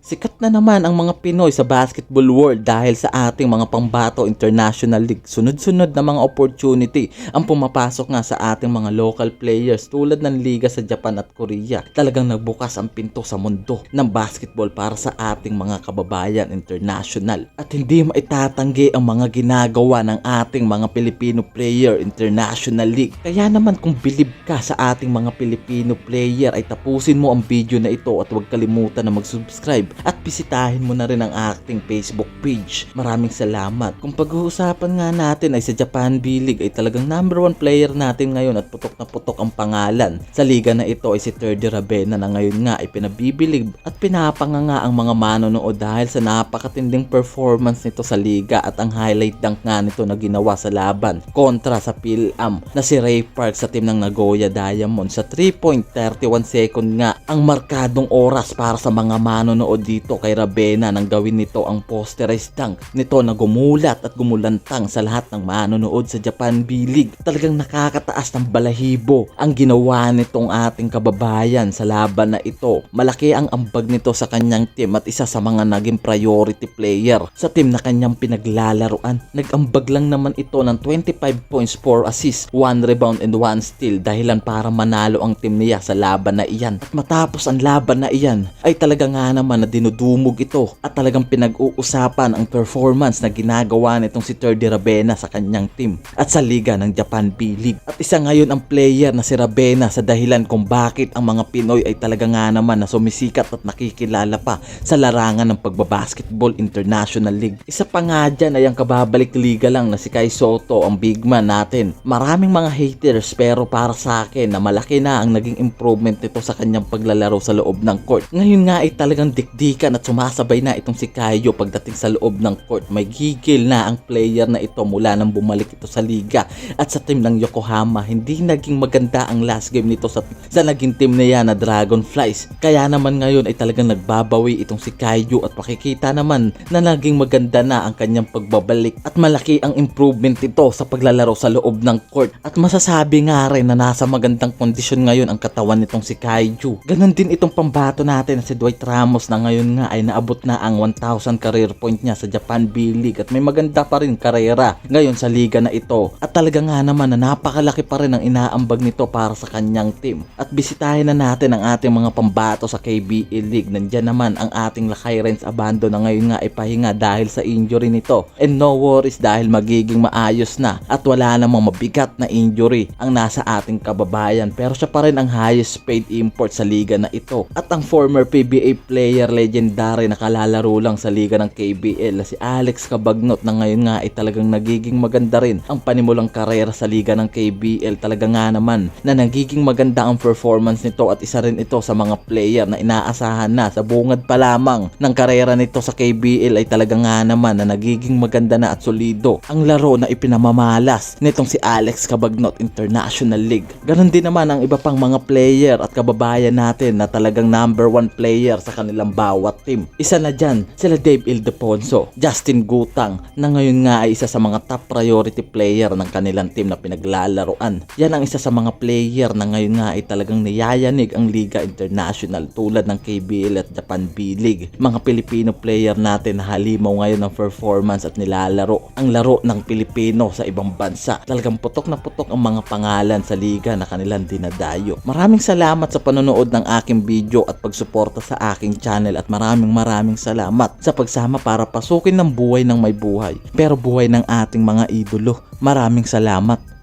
Sikat na naman ang mga Pinoy sa basketball world dahil sa ating mga pambato international league. Sunod-sunod na mga opportunity ang pumapasok nga sa ating mga local players tulad ng liga sa Japan at Korea. Talagang nagbukas ang pinto sa mundo ng basketball para sa ating mga kababayan international. At hindi maitatanggi ang mga ginagawa ng ating mga Filipino player international league. Kaya naman kung bilib ka sa ating mga Filipino player ay tapusin mo ang video na ito at huwag kalimutan na mag-subscribe at bisitahin mo na rin ang ating Facebook page. Maraming salamat. Kung pag-uusapan nga natin ay sa Japan B-League ay talagang number one player natin ngayon at putok na putok ang pangalan. Sa liga na ito ay si Terdy Rabena na ngayon nga ay pinabibilib at pinapanganga ang mga manonood dahil sa napakatinding performance nito sa liga at ang highlight dunk nga nito na ginawa sa laban kontra sa Pilam na si Ray Park sa team ng Nagoya Diamond sa 3.31 second nga ang markadong oras para sa mga manonood dito kay Rabena nang gawin nito ang posterized dunk nito na gumulat at gumulantang sa lahat ng manonood sa Japan B-League. Talagang nakakataas ng balahibo ang ginawa nitong ating kababayan sa laban na ito. Malaki ang ambag nito sa kanyang team at isa sa mga naging priority player sa team na kanyang pinaglalaruan. Nag-ambag lang naman ito ng 25 points, 4 assists, 1 rebound and 1 steal dahilan para manalo ang team niya sa laban na iyan. At matapos ang laban na iyan ay talaga nga naman na dinudumog ito at talagang pinag-uusapan ang performance na ginagawa nitong si Terdy Rabena sa kanyang team at sa liga ng Japan B-League. At isa ngayon ang player na si Rabena sa dahilan kung bakit ang mga Pinoy ay talaga nga naman na sumisikat at nakikilala pa sa larangan ng pagbabasketball International League. Isa pa nga dyan ay ang kababalik liga lang na si Kai Soto, ang big man natin. Maraming mga haters pero para sa akin na malaki na ang naging improvement nito sa kanyang paglalaro sa loob ng court. Ngayon nga ay talagang dikdikan at sumasabay na itong si Kayo pagdating sa loob ng court. May gigil na ang player na ito mula nang bumalik ito sa liga at sa team ng Yokohama. Hindi naging maganda ang last game nito sa, sa naging team niya na Dragonflies. Kaya naman ngayon ay talagang nagbabawi itong si Kayo at pakikita naman na naging maganda na ang kanyang pagbabalik at malaki ang improvement ito sa paglalaro sa loob ng court. At masasabi nga rin na nasa magandang kondisyon ngayon ang katawan nitong si Kaiju. Ganon din itong pambato natin na si Dwight Ramos na ngayon nga ay naabot na ang 1,000 career point niya sa Japan B-League at may maganda pa rin karera ngayon sa liga na ito. At talaga nga naman na napakalaki pa rin ang inaambag nito para sa kanyang team. At bisitahin na natin ang ating mga pambato sa KBL League. Nandyan naman ang ating Lakay Renz Abando na ngayon nga ay pahinga dahil sa injury nito. And no worries dahil magiging maayos na at wala namang mabigat na injury ang nasa ating kababayan. Pero siya pa rin ang highest paid import sa liga na ito. At ang former PBA player legendary na kalalaro lang sa liga ng KBL si Alex Cabagnot na ngayon nga ay talagang nagiging maganda rin ang panimulang karera sa liga ng KBL. Talaga nga naman na nagiging maganda ang performance nito at isa rin ito sa mga player na inaasahan na sa bungad pa lamang ng karera nito sa KBL ay talaga nga naman na nagiging maganda na at solido ang laro na ipinamamalas nitong si Alex Cabagnot International League. Ganon din naman ang iba pang mga player at kababayan natin na talagang number one player sa kanilang bawat team. Isa na dyan sila Dave Ildefonso, Justin Gutang na ngayon nga ay isa sa mga top priority player ng kanilang team na pinaglalaroan. Yan ang isa sa mga player na ngayon nga ay talagang niyayanig ang Liga International tulad ng KBL at Japan B-League. Mga Pilipino player natin na halimaw ngayon ng performance at nilalaro ang laro ng Pilipino sa ibang bansa. Talagang putok na putok ang mga pangalan sa liga na kanilang dinadayo. Maraming salamat sa panonood ng aking video at pagsuporta sa aking channel at maraming maraming salamat sa pagsama para pasukin ng buhay ng may buhay pero buhay ng ating mga idolo. Maraming salamat.